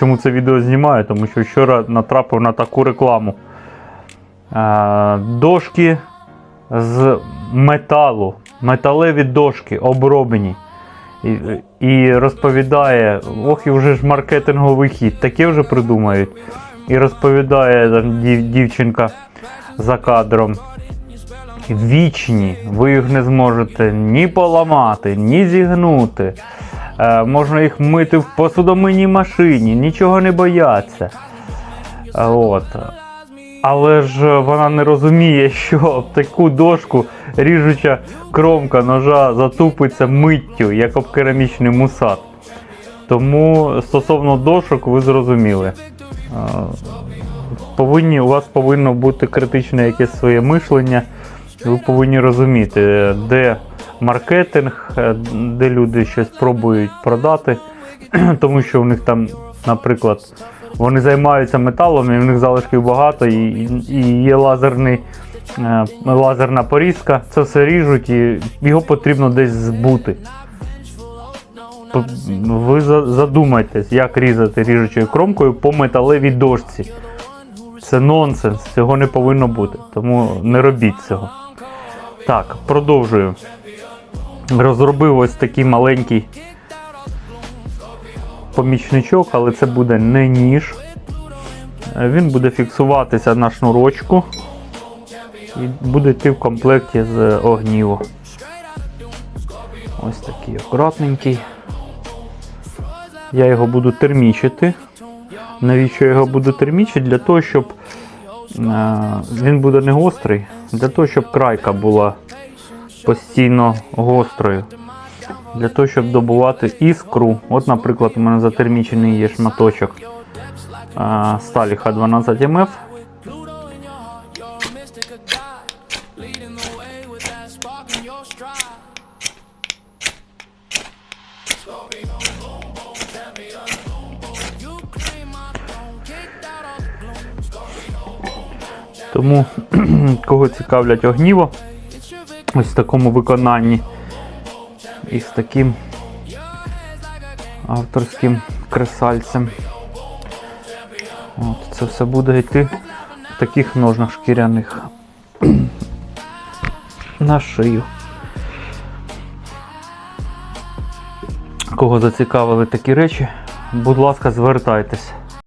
чому це відео знімаю, тому що вчора натрапив на таку рекламу. Е, Дошки з металу, металеві дошки оброблені. І, і розповідає, ох, і вже ж маркетинговий хід, таке вже придумають. І розповідає дівчинка за кадром. Вічні, ви їх не зможете ні поламати, ні зігнути. Е, можна їх мити в посудомийній машині, нічого не бояться. Е, От. Але ж вона не розуміє, що в таку дошку ріжуча кромка ножа затупиться миттю, як об керамічний мусат. Тому стосовно дошок ви зрозуміли. Е, Повинні, у вас повинно бути критичне якесь своє мишлення. Ви повинні розуміти, де маркетинг, е, де люди щось пробують продати, тому що в них там, наприклад, вони займаються металом, і в них залишків багато, і, і є лазерний, е, лазерна порізка, це все ріжуть, і його потрібно десь збути. Ви за- задумайтесь, як різати ріжучою кромкою по металевій дошці. Це нонсенс, цього не повинно бути, тому не робіть цього. Так, продовжую. Розробив ось такий маленький помічничок, але це буде не ніж. Е, Він буде фіксуватися на шнурочку і буде йти в комплекті з огніво. Ось такий акуратненький. Я його буду термічити. Навіщо я його буду термічити? Для того, щоб е, він буде не гострий, для того, щоб крайка була постійно гострою. Для того, щоб добувати іскру. От, наприклад, у мене затермічений є шматочок е, сталі Х12МФ. Тому кого цікавлять огніво, ось в такому виконанні і з таким авторським кресальцем. От, це все буде йти в таких ножнах шкіряних на шию. Кого зацікавили такі речі, будь ласка, звертайтесь.